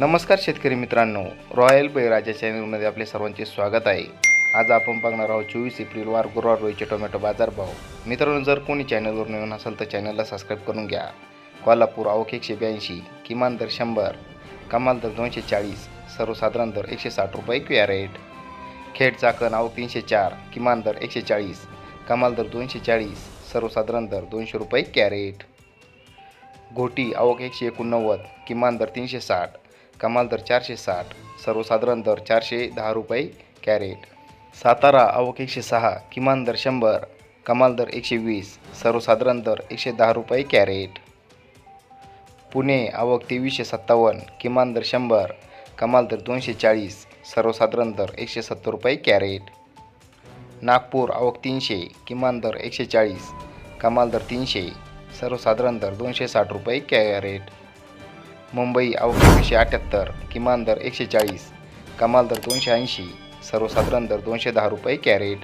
नमस्कार शेतकरी मित्रांनो. रॉयल बैराजा चॅनलमध्ये आपले सर्वांचे स्वागत आहे. आज आपण बघणार आहोत चोवीस एप्रिल वार गुरुवार रोजचे टोमॅटो बाजारभाव मित्रांनो जर कोणी चॅनलवर नवीन असेल तर चॅनलला सबस्क्राईब करून घ्या. कोल्हापूर आवक एकशे ब्याऐंशी किमान दर शंभर कमाल दर दोनशे चाळीस सर्वसाधारण दर एकशे साठ रुपये कॅरेट खेड चाकण आवक तीनशे चार किमान दर एकशे चाळीस कमाल दर दोनशे चाळीस सर्वसाधारण दर दोनशे रुपये कॅरेट घोटी आवक एकशे एकोणनव्वद किमान दर तीनशे साठ कमाल दर चारशे साठ सर्वसाधारण दर चारशे दहा रुपये कॅरेट. सातारा आवक एकशे सहा किमान दर शंभर कमाल दर एकशे वीस सर्वसाधारण दर एकशे दहा रुपये कॅरेट. पुणे आवक तेवीसशे सत्तावन्न किमान दर शंभर कमाल दर दोनशे चाळीस सर्वसाधारण दर एकशे सत्तर रुपये कॅरेट. नागपूर आवक तीनशे किमान दर एकशे चाळीस कमाल दर तीनशे सर्वसाधारण दर दोनशे साठ रुपये कॅरेट. मुंबई आवक एकशे किमान दर एकशे चाळीस कमाल दर दोनशे ऐंशी सर्वसाधारण दर दोनशे दहा रुपये कॅरेट.